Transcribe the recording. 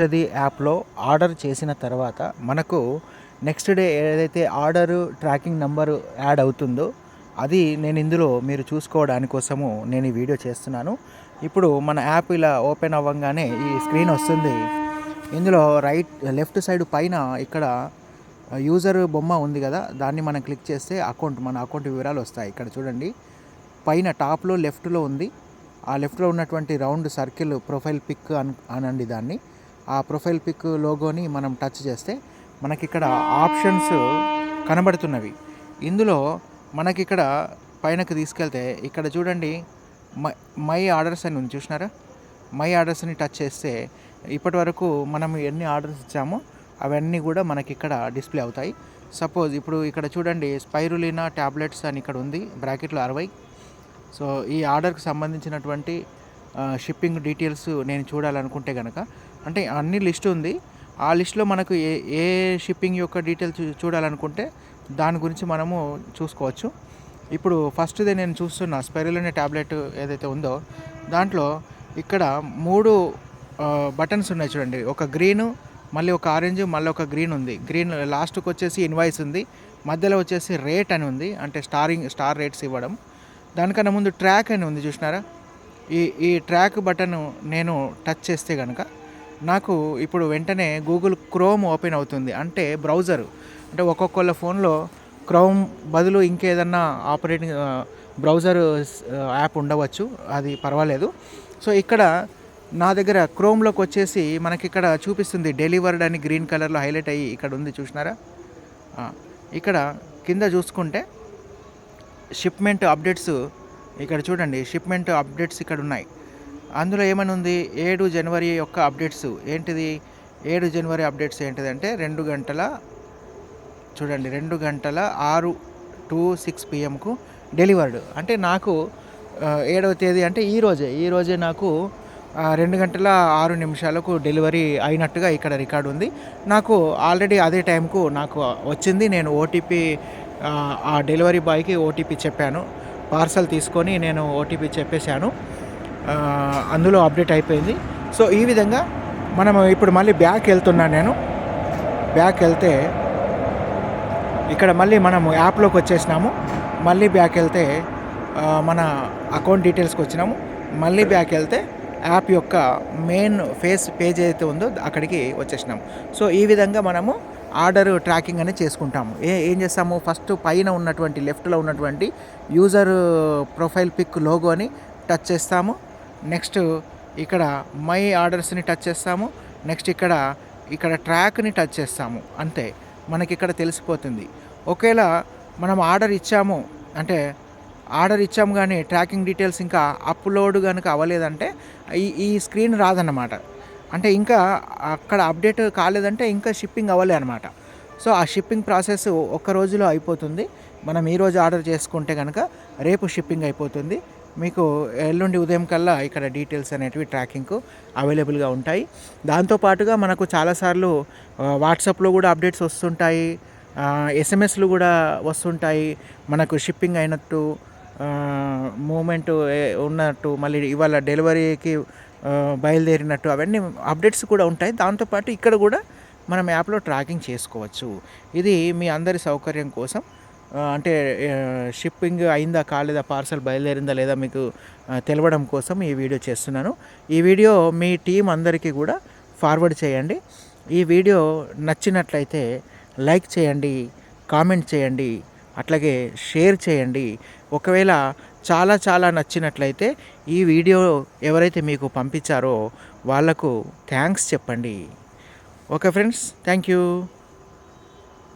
ఔషధి యాప్లో ఆర్డర్ చేసిన తర్వాత మనకు నెక్స్ట్ డే ఏదైతే ఆర్డర్ ట్రాకింగ్ నెంబర్ యాడ్ అవుతుందో అది నేను ఇందులో మీరు చూసుకోవడాని కోసము నేను ఈ వీడియో చేస్తున్నాను. ఇప్పుడు మన యాప్ ఇలా ఓపెన్ అవ్వగానే ఈ స్క్రీన్ వస్తుంది. ఇందులో రైట్ లెఫ్ట్ సైడ్ పైన ఇక్కడ యూజర్ బొమ్మ ఉంది కదా దాన్ని మనం క్లిక్ చేస్తే అకౌంట్ మన అకౌంట్ వివరాలు వస్తాయి. ఇక్కడ చూడండి. పైన టాప్లో లెఫ్ట్లో ఉంది. ఆ లెఫ్ట్లో ఉన్నటువంటి రౌండ్ సర్కిల్ ప్రొఫైల్ పిక్ అన్ అనండి దాన్ని. ఆ ప్రొఫైల్ పిక్ లోగోని మనం టచ్ చేస్తే మనకి ఇక్కడ ఆప్షన్స్ కనబడుతున్నవి. ఇందులో మనకి ఇక్కడ పైనకి తీసుకెళ్తే ఇక్కడ చూడండి మై మై ఆర్డర్స్ అని ఉంది చూసినారా? మై ఆర్డర్స్ని టచ్ చేస్తే ఇప్పటి వరకు మనం ఎన్ని ఆర్డర్స్ ఇచ్చామో అవన్నీ కూడా మనకి ఇక్కడ డిస్ప్లే అవుతాయి. సపోజ్ ఇప్పుడు ఇక్కడ చూడండి స్పైరులినా ట్యాబ్లెట్స్ అని ఇక్కడ ఉంది బ్రాకెట్లో అరవై. సో ఈ ఆర్డర్కి సంబంధించినటువంటి షిప్పింగ్ డీటెయిల్స్ నేను చూడాలనుకుంటే కనుక అంటే అన్ని లిస్ట్ ఉంది. ఆ లిస్ట్లో మనకు ఏ ఏ షిప్పింగ్ యొక్క డీటెయిల్స్ చూడాలనుకుంటే దాని గురించి మనము చూసుకోవచ్చు. ఇప్పుడు ఫస్ట్దే నేను చూస్తున్న స్పెరులినా ట్యాబ్లెట్ ఏదైతే ఉందో దాంట్లో ఇక్కడ మూడు బటన్స్ ఉన్నాయి చూడండి. ఒక గ్రీను మళ్ళీ ఒక ఆరెంజ్ మళ్ళీ ఒక గ్రీన్ ఉంది. గ్రీన్ లాస్ట్కి వచ్చేసి ఇన్వాయిస్ ఉంది. మధ్యలో వచ్చేసి రేట్ అని ఉంది. అంటే స్టారింగ్ స్టార్ రేట్స్ ఇవ్వడం. దానికన్నా ముందు ట్రాక్ అని ఉంది చూసినారా? ఈ ఈ ట్రాక్ బటన్ నేను టచ్ చేస్తే కనుక నాకు ఇప్పుడు వెంటనే గూగుల్ క్రోమ్ ఓపెన్ అవుతుంది. అంటే బ్రౌజర్. అంటే ఒక్కొక్కళ్ళ ఫోన్లో క్రోమ్ బదులు ఇంకేదన్నా ఆపరేటింగ్ బ్రౌజర్ యాప్ ఉండవచ్చు. అది పర్వాలేదు. సో ఇక్కడ నా దగ్గర క్రోమ్లోకి వచ్చేసి మనకి ఇక్కడ చూపిస్తుంది డెలివర్డ్ అని గ్రీన్ కలర్లో హైలైట్ అయ్యి ఇక్కడ ఉంది చూసినారా? ఇక్కడ కింద చూసుకుంటే షిప్మెంట్ అప్డేట్స్ ఇక్కడ చూడండి షిప్మెంట్ అప్డేట్స్ ఇక్కడ ఉన్నాయి. అందులో ఏమని ఉంది? ఏడు జనవరి యొక్క అప్డేట్స్ ఏంటిది? ఏడు జనవరి అప్డేట్స్ ఏంటిది అంటే రెండు గంటల చూడండి రెండు గంటల ఆరు టూ సిక్స్ పిఎంకు డెలివర్డ్ అంటే నాకు ఏడవ తేదీ అంటే ఈరోజే ఈరోజే ఈ రోజే నాకు రెండు గంటల ఆరు నిమిషాలకు డెలివరీ అయినట్టుగా ఇక్కడ రికార్డు ఉంది. నాకు ఆల్రెడీ అదే టైంకు నాకు వచ్చింది. నేను ఓటీపీ ఆ డెలివరీ బాయ్కి ఓటీపీ చెప్పాను. పార్సల్ తీసుకొని నేను ఓటీపీ చెప్పేశాను. అందులో అప్డేట్ అయిపోయింది. సో ఈ విధంగా మనం ఇప్పుడు మళ్ళీ బ్యాక్ వెళ్తున్నాను నేను. బ్యాక్ వెళ్తే ఇక్కడ మళ్ళీ మనము యాప్లోకి వచ్చేసినాము. మళ్ళీ బ్యాక్ వెళ్తే మన అకౌంట్ డీటెయిల్స్కి వచ్చినాము. మళ్ళీ బ్యాక్ వెళ్తే యాప్ యొక్క మెయిన్ ఫేస్ పేజ్ ఏదైతే ఉందో అక్కడికి వచ్చేసినాము. సో ఈ విధంగా మనము ఆర్డర్ ట్రాకింగ్ అనేది చేసుకుంటాము. ఏ ఏం చేస్తాము? ఫస్ట్ పైన ఉన్నటువంటి లెఫ్ట్లో ఉన్నటువంటి యూజర్ ప్రొఫైల్ పిక్ లోగోని టచ్ చేస్తాము. నెక్స్ట్ ఇక్కడ మై ఆర్డర్స్ని టచ్ చేస్తాము. నెక్స్ట్ ఇక్కడ ఇక్కడ ట్రాక్ని టచ్ చేస్తాము. అంతే. మనకి ఇక్కడ తెలిసిపోతుంది. ఒకవేళ మనం ఆర్డర్ ఇచ్చాము అంటే ఆర్డర్ ఇచ్చాము కానీ ట్రాకింగ్ డీటెయిల్స్ ఇంకా అప్లోడ్ కనుక అవ్వలేదంటే ఈ ఈ స్క్రీన్ రాదన్నమాట. అంటే ఇంకా అక్కడ అప్డేట్ కాలేదంటే ఇంకా షిప్పింగ్ అవ్వలే అనమాట సో ఆ షిప్పింగ్ ప్రాసెస్ ఒక్క రోజులో అయిపోతుంది. మనం ఈరోజు ఆర్డర్ చేసుకుంటే కనుక రేపు షిప్పింగ్ అయిపోతుంది. మీకు ఎల్లుండి ఉదయం కల్లా ఇక్కడ డీటెయిల్స్ అనేటివి ట్రాకింగ్కు అవైలబుల్గా ఉంటాయి. దాంతోపాటుగా మనకు చాలాసార్లు వాట్సాప్లో కూడా అప్డేట్స్ వస్తుంటాయి. ఎస్ఎంఎస్లు కూడా వస్తుంటాయి. మనకు షిప్పింగ్ అయినట్టు మూమెంట్ ఉన్నట్టు మళ్ళీ ఇవాళ డెలివరీకి బయలుదేరినట్టు అవన్నీ అప్డేట్స్ కూడా ఉంటాయి. దాంతోపాటు ఇక్కడ కూడా మనం యాప్లో ట్రాకింగ్ చేసుకోవచ్చు. ఇది మీ అందరి సౌకర్యం కోసం. అంటే షిప్పింగ్ అయిందా కాలేదా పార్సల్ బయలుదేరిందా లేదా మీకు తెలవడం కోసం ఈ వీడియో చేస్తున్నాను. ఈ వీడియో మీ టీం అందరికీ కూడా ఫార్వర్డ్ చేయండి. ఈ వీడియో నచ్చినట్లయితే లైక్ చేయండి కామెంట్ చేయండి అట్లాగే షేర్ చేయండి. ఒకవేళ చాలా చాలా నచ్చినట్లయితే ఈ వీడియో ఎవరైతే మీకు పంపించారో వాళ్ళకు థ్యాంక్స్ చెప్పండి. Okay friends thank you.